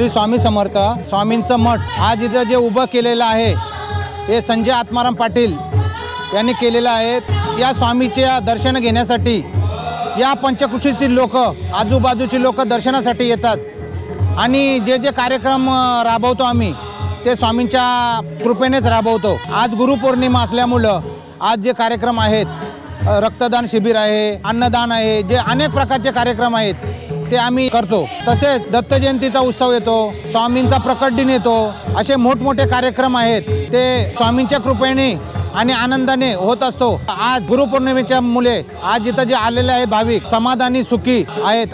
श्री स्वामी समर्थ स्वामींचं मठ आज इथं जे उभं केलेलं आहे हे संजय आत्माराम पाटील यांनी केलेलं आहे. या स्वामीच्या दर्शन घेण्यासाठी या पंचकृषीतील लोक आजूबाजूची लोक दर्शनासाठी येतात. आणि जे जे कार्यक्रम राबवतो आम्ही ते स्वामींच्या कृपेनेच राबवतो. आज गुरुपौर्णिमा असल्यामुळं आज जे कार्यक्रम आहेत रक्तदान शिबिर आहे अन्नदान आहे जे अनेक प्रकारचे कार्यक्रम आहेत ते आम्ही करतो. तसेच दत्त जयंतीचा उत्सव येतो स्वामींचा प्रकट दिन येतो असे मोठमोठे कार्यक्रम आहेत. ते स्वामींच्या कृपेने आणि आनंदाने होत असतो. आज गुरुपौर्णिमेच्या मुले आज इथं जे आलेले आहे भाविक समाधानी सुखी आहेत.